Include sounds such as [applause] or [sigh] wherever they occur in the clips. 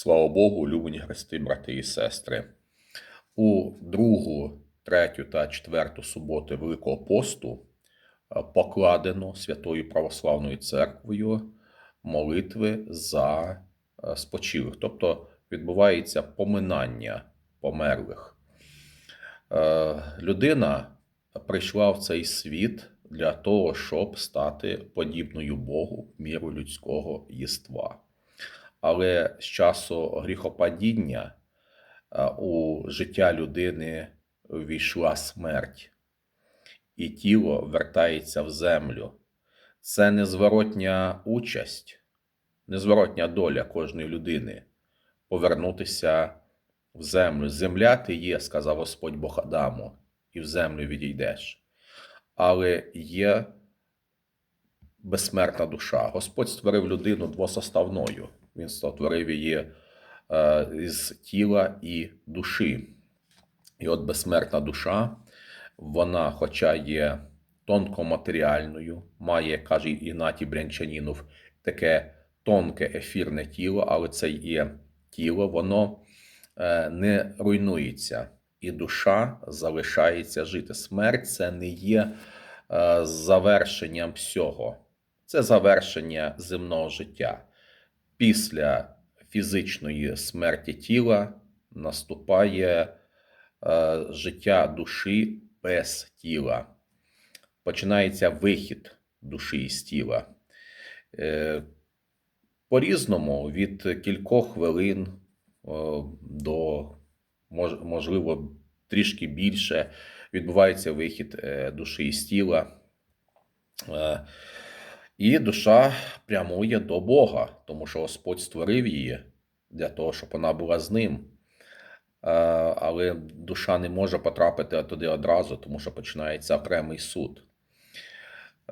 Слава Богу, улюблені хрести, брати і сестри. У другу, третю та четверту суботи Великого посту е, покладено Святою Православною Церквою молитви за е, спочилих, тобто відбувається поминання померлих. Е, Людина прийшла в цей світ для того, щоб стати подібною Богу міру людського єства. Але з часу гріхопадіння е, у життя людини ввійшла смерть, і тіло вертається в землю. Це незворотня участь, незворотня доля кожної людини повернутися в землю. Земля ти є, сказав Господь Бог Адаму, і в землю відійдеш. Але є безсмертна душа. Господь створив людину двосоставною. Він створив її е, із тіла і душі. І от безсмертна душа, вона, хоча є тонкоматеріальною, має, каже Ігнатій Брянчанінов, таке тонке ефірне тіло, але це є тіло, воно е, не руйнується, і душа залишається жити. Смерть це не є е, завершенням всього, це завершення земного життя. Після фізичної смерті тіла наступає е, життя душі без тіла. Починається вихід душі із тіла. Е, по-різному від кількох хвилин е, до, мож- можливо, трішки більше відбувається вихід е, душі із тіла. І душа прямує до Бога, тому що Господь створив її для того, щоб вона була з ним. Е, Але душа не може потрапити туди одразу, тому що починається окремий суд.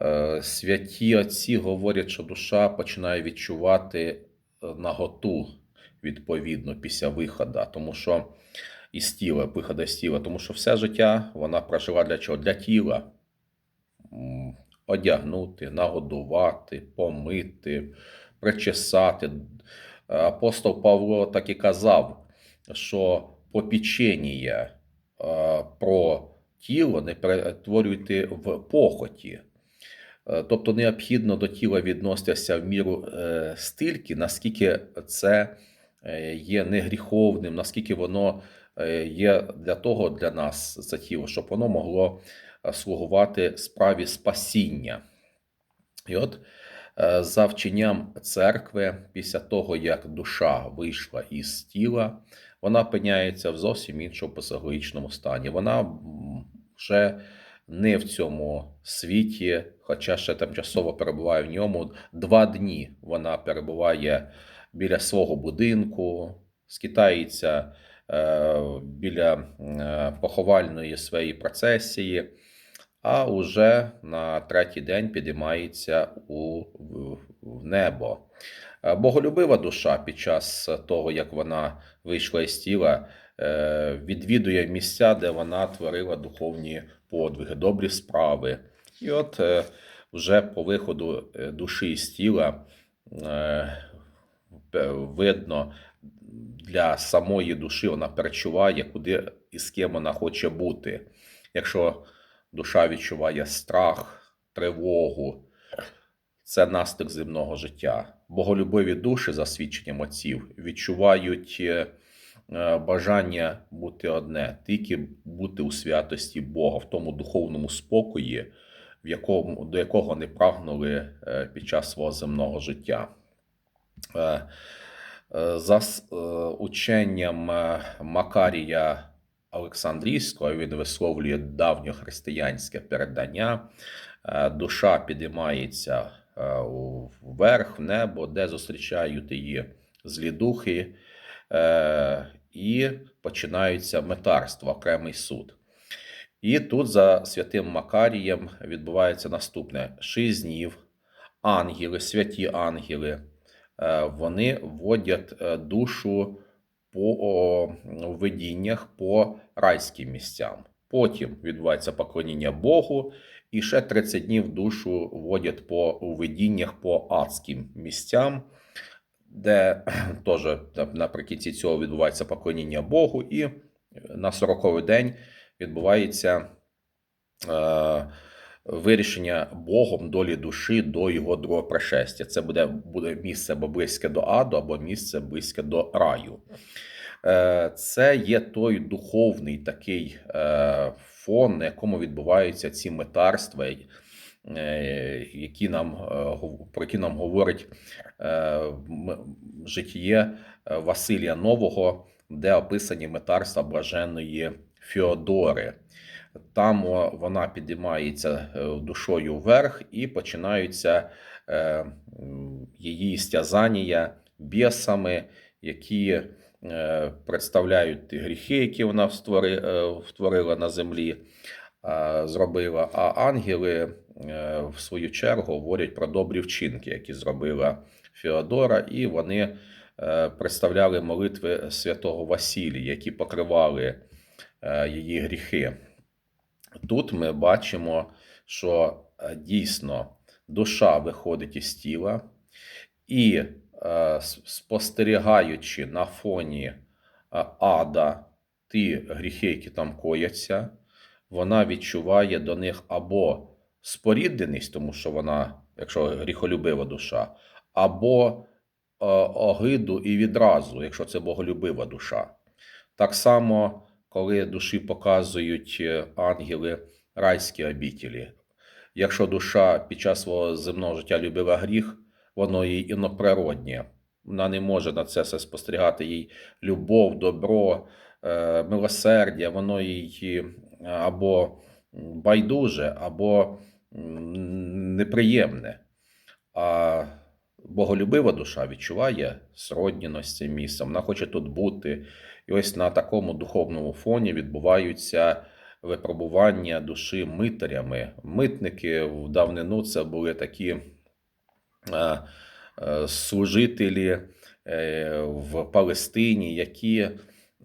Е, Святі отці говорять, що душа починає відчувати е, наготу відповідно після виходу, тому що із тіла, виходу з тіла, тому що все життя вона прожила для чого? Для тіла. Одягнути, нагодувати, помити, причесати. Апостол Павло так і казав, що попічення е, про тіло не перетворюйте в похоті. Е, Тобто необхідно до тіла відноситися в міру е, стільки, наскільки це є негріховним, наскільки воно є для того для нас, це тіло, щоб воно могло слугувати справі спасіння. І от е, за вченням церкви, після того, як душа вийшла із тіла, вона опиняється в зовсім іншому психологічному стані. Вона вже не в цьому світі, хоча ще тимчасово перебуває в ньому. Два дні вона перебуває біля свого будинку, скитається е, біля е, поховальної своєї процесії, а уже на третій день підіймається у в- небо. Е, Боголюбива душа під час того, як вона вийшла із тіла, е, відвідує місця, де вона творила духовні подвиги, добрі справи. І от е, вже по виходу душі з тіла видно для самої душі, вона перечуває, куди і з ким вона хоче бути. Якщо душа відчуває страх, тривогу, це наслідок земного життя. Боголюбиві душі, за свідченням отців, відчувають е, е, бажання бути одне, тільки бути у святості Бога, в тому духовному спокої, в якому, до якого не прагнули е, під час свого земного життя. За ученням Макарія Олександрійського, він висловлює давньохристиянське передання. Е, Душа підіймається е, вверх в небо, де зустрічають її злі духи, е, і починаються метарства, окремий суд. І тут за святим Макарієм відбувається наступне: шість днів, ангели, святі ангели, вони вводять душу по видіннях по райським місцям. Потім відбувається поклоніння Богу, і ще 30 днів душу вводять по видіннях по адським місцям, де [clears throat] теж наприкінці цього відбувається поклоніння Богу, і на 40-й день відбувається е, вирішення Богом долі душі до його другого пришестя. Це буде, буде місце або близьке до аду, або місце близьке до раю. Е, Це є той духовний такий е, фон, на якому відбуваються ці метарства, е, які нам, про які нам говорить житіє Василія Нового, де описані метарства блаженної Феодори. Там вона підіймається е, душою вверх і починаються е, її стязання бісами, які е, представляють ті гріхи, які вона втворила на землі, зробила. А ангели, в свою чергу, говорять про добрі вчинки, які зробила Феодора, і вони представляли молитви святого Василія, які покривали її гріхи. Тут ми бачимо, що е, дійсно душа виходить із тіла, і е, спостерігаючи на фоні е, ада ті гріхи, які там кояться, вона відчуває до них або спорідненість, тому що вона, якщо гріхолюбива душа, або огиду і відразу, якщо це боголюбива душа. Так само, коли душі показують е, ангели райські обітелі. Якщо душа під час свого земного життя любила гріх, воно їй іноприроднє. Вона не може на це все спостерігати. Їй любов, добро, е, милосердя, воно їй е, або байдуже, або неприємне. А боголюбива душа відчуває сродність з цим місцем. Вона хоче тут бути. І ось на такому духовному фоні відбуваються випробування душі митарями. Митники в давнину це були такі е, е, служителі е, в Палестині, які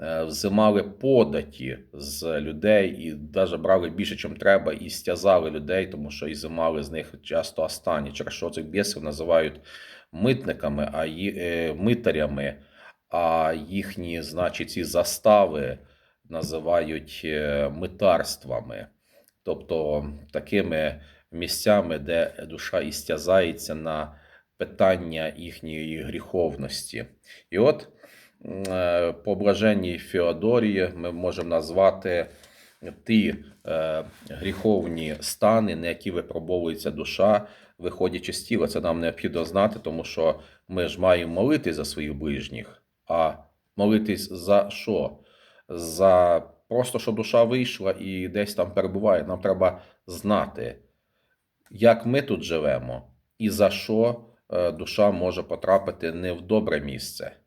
взимали податі з людей і навіть брали більше, чим треба, і стязали людей, тому що і зимали з них часто останні. Через що цих бісів називають митниками, а ї- е, митарями, а їхні, значить, ці застави називають е, митарствами, тобто такими місцями, де душа істязається на питання їхньої гріховності. І от е, по блаженній Феодорії ми можемо назвати ті е, гріховні стани, на які випробовується душа, виходячи з тіла. Це нам необхідно знати, тому що ми ж маємо молитись за своїх ближніх, а молитись за що? За просто, щоб душа вийшла і десь там перебуває. Нам треба знати, як ми тут живемо, і за що е, душа може потрапити не в добре місце.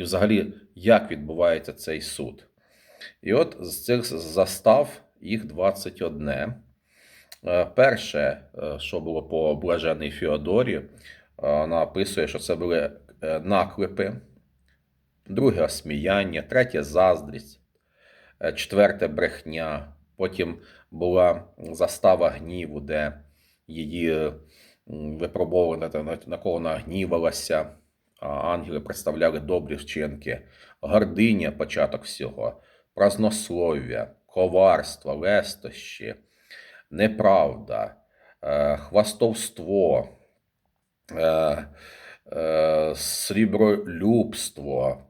І взагалі, як відбувається цей суд. І от з цих застав їх 21. Е, Перше, е, що було по блаженій Феодорі, е, вона описує, що це були наклепи, друге осміяння, третє заздрість, четверте брехня. Потім була застава гніву, де її випробовували, на кого вона гнівалася. Ангели представляли добрі вчинки, гординя початок всього, празднослов'я, коварство, лестощі, неправда, е, хвастовство, е, е, срібролюбство,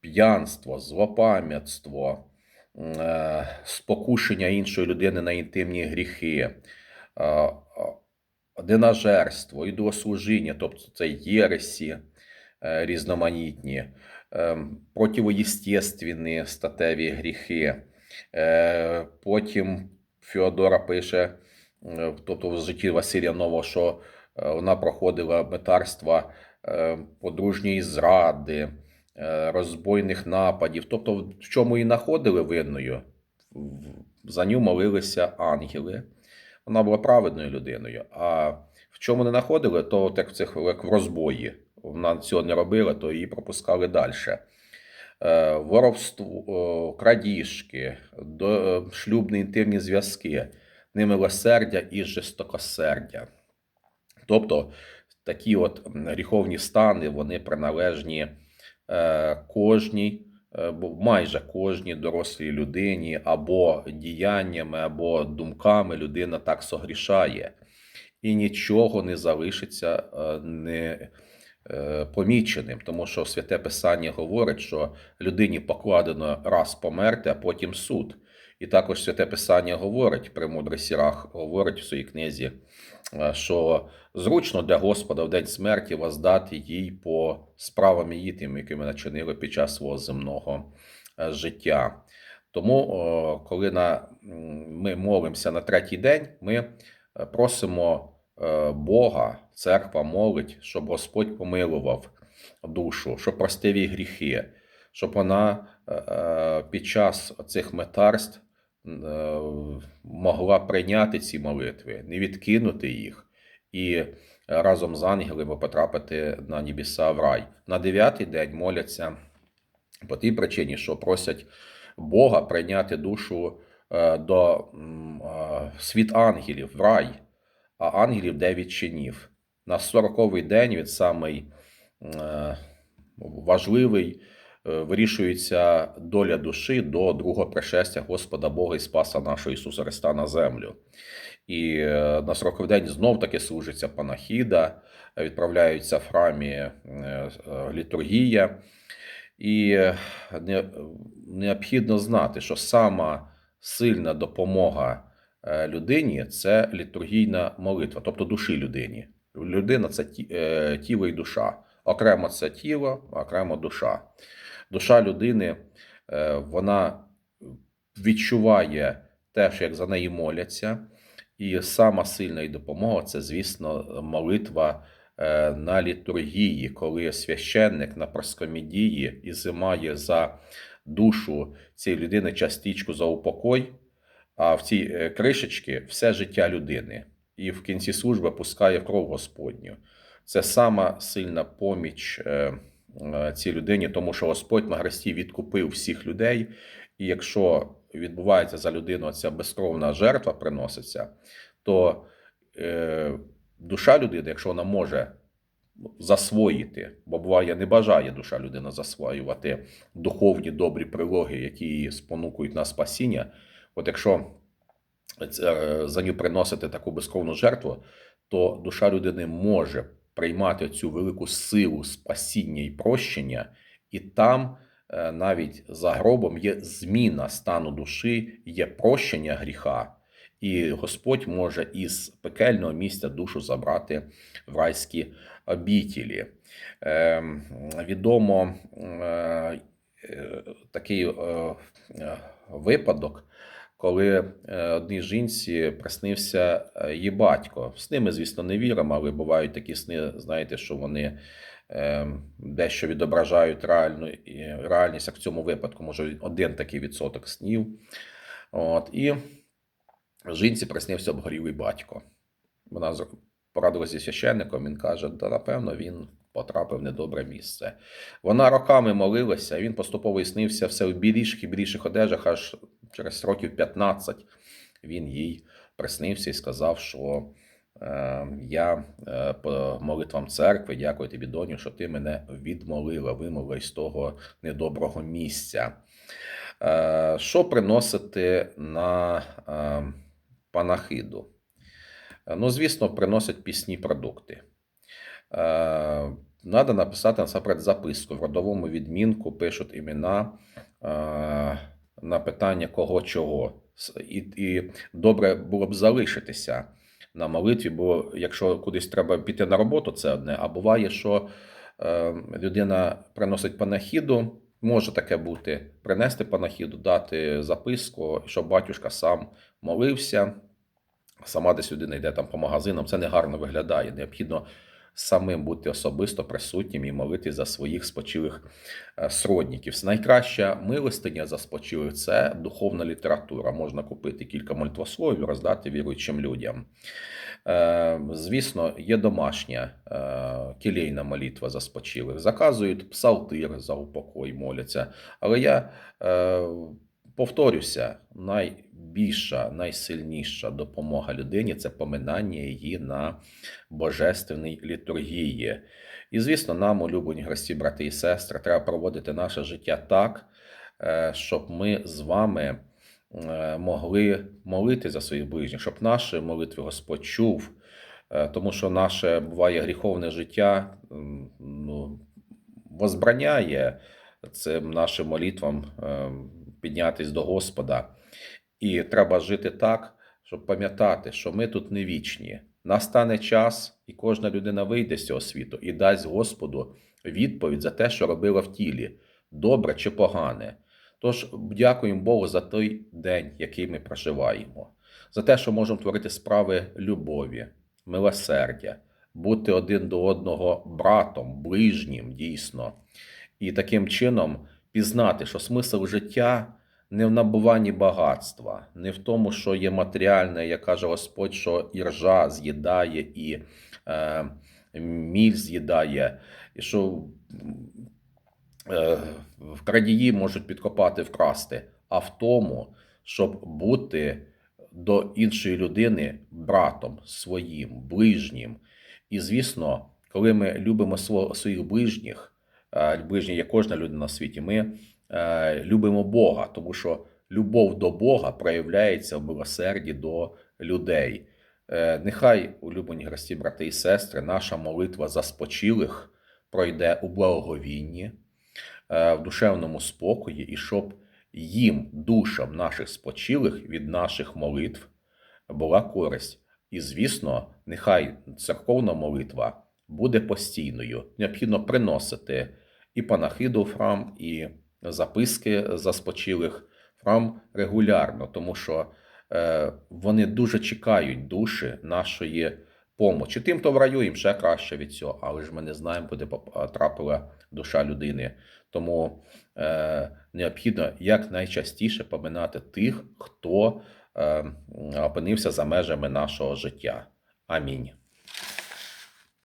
п'янство, злопам'ятство, спокушення іншої людини на інтимні гріхи, ненажерство, ідолослужіння, тобто це єресі е, різноманітні, е, противоєстественні статеві гріхи. Е, Потім Феодора пише, е, тобто в житті Василія Нового, що вона проходила метарства подружньої зради, розбойних нападів. Тобто, в чому її знаходили винною? За ню молилися ангели. Вона була праведною людиною. А в чому не знаходили, то от як в цих як в розбої. Вона цього не робила, то її пропускали далі. Е, Воровство, крадіжки, е, шлюбні інтимні зв'язки, немилосердя і жорстокосердя. Тобто такі от гріховні стани вони приналежні е, кожній, бо майже кожній дорослій людині або діяннями, або думками людина так согрішає, і нічого не залишиться е, не е, поміченим, тому що святе Писання говорить, що людині покладено раз померти, а потім суд. І також святе Писання говорить, премудрий Сірах говорить в своїй книзі, е, що зручно для Господа в день смерті воздати їй по справам її тим, якими начинили під час свого земного е, життя. Тому, коли на, ми молимося на третій день, ми е, просимо е, Бога, церква молить, щоб Господь помилував душу, щоб простив їй гріхи, щоб вона е, е, під час цих метарств е, могла прийняти ці молитви, не відкинути їх і разом з ангелами потрапити на небеса в рай. На дев'ятий день моляться по тій причині, що просять Бога прийняти душу е, до е, світ ангелів в рай, а ангелів дев'ять чинів. На 40-й день від самий е, важливий е, вирішується доля душі до другого пришестя Господа Бога і Спаса нашого Ісуса Христа на землю. І е, на 40 день знов таки служиться панахіда, е, відправляються в храмі е, е, літургія. І е, необхідно знати, що сама сильна допомога е, людині це літургійна молитва, тобто душі людині. Людина це е, тіло і душа. Окремо це тіло, окремо душа. Душа людини е, вона відчуває те, як за неї моляться. І сама сильна допомога це, звісно, молитва е, на літургії, коли священник на проскомідії ізимає за душу цієї людини частичку за упокой, а в цій е, кришечці все життя людини. І в кінці служби пускає кров Господню. Це сама сильна поміч е, е, цій людині, тому що Господь на Христі відкупив всіх людей. І якщо відбувається за людину ця безкровна жертва приноситься, то е, душа людини, якщо вона може засвоїти, бо буває, не бажає душа людина засвоювати духовні добрі прилоги, які її спонукують на спасіння. От якщо за нього приносити таку безкровну жертву, то душа людини може приймати цю велику силу спасіння і прощення, і там е, навіть за гробом є зміна стану душі, є прощення гріха, і Господь може із пекельного місця душу забрати в райські обітілі. Е, відомо е, такий е, е, випадок, коли е, одній жінці приснився е, її батько. З ними, звісно, не віримо, але бувають такі сни, знаєте, що вони е, дещо відображають реальну, реальність, як в цьому випадку, може один такий відсоток снів. От, і жінці приснився обгорілий батько. Вона порадилася зі священником, він каже, да, напевно, він потрапив в недобре місце. Вона роками молилася, він поступово і снився все в біліших і біліших одежах, аж через років 15 він їй приснився і сказав, що е, я е, по молитвам церкви дякую тобі, доню, що ти мене відмолила, вимовила із того недоброго місця. Е, що приносити на панахиду? Ну, звісно, приносять пісні продукти. Надо написати насамперед записку. В родовому відмінку пишуть імена на питання кого чого. І, і добре було б залишитися на молитві, бо якщо кудись треба піти на роботу, це одне. А буває, що е, людина приносить панахіду, може таке бути, принести панахіду, дати записку, щоб батюшка сам молився. Сама десь людина йде там по магазинам, це не гарно виглядає. Необхідно самим бути особисто присутнім і молити за своїх спочилих е, сродників. Найкраща милостиня за спочилих це духовна література. Можна купити кілька мольтвословів, роздати віруючим людям. Е, Звісно, є домашня е, кілейна молитва за спочилих. Заказують псалтир за упокой, моляться. Але я повторюся, найбільша, найсильніша допомога людині це поминання її на божественній літургії. І, звісно, нам, улюблені гості, брати і сестри, треба проводити наше життя так, е, щоб ми з вами е, могли молити за своїх ближніх, щоб наші молитви Господь чув, Е, тому що наше буває гріховне життя ну, возбраняє цим нашим молитвам е, піднятись до Господа. І треба жити так, щоб пам'ятати, що ми тут не вічні. Настане час, і кожна людина вийде з цього світу і дасть Господу відповідь за те, що робила в тілі, добре чи погане. Тож дякуємо Богу за той день, який ми проживаємо, за те, що можемо творити справи любові, милосердя, бути один до одного братом, ближнім, дійсно, і таким чином пізнати, що смисл життя не в набуванні багатства, не в тому, що є матеріальне, як каже Господь, що і ржа з'їдає, і е, міль з'їдає, і що е, крадії можуть підкопати, вкрасти, а в тому, щоб бути до іншої людини братом своїм, ближнім. І звісно, коли ми любимо сво- своїх ближніх, е, ближні є кожна людина на світі, ми е, любимо Бога, тому що любов до Бога проявляється в милосерді до людей. Е, Нехай, улюблені гості, брати і сестри, наша молитва за спочилих пройде у благоговінні, е, в душевному спокої, і щоб їм, душам наших спочилих від наших молитв була користь. І, звісно, нехай церковна молитва буде постійною. Необхідно приносити і панахиду в храм, і записки за спочилих в храм регулярно, тому що е, вони дуже чекають душі нашої помочі. Тим, хто в раю, їм ще краще від цього, але ж ми не знаємо, куди потрапила душа людини. Тому е, необхідно якнайчастіше поминати тих, хто е, опинився за межами нашого життя. Амінь.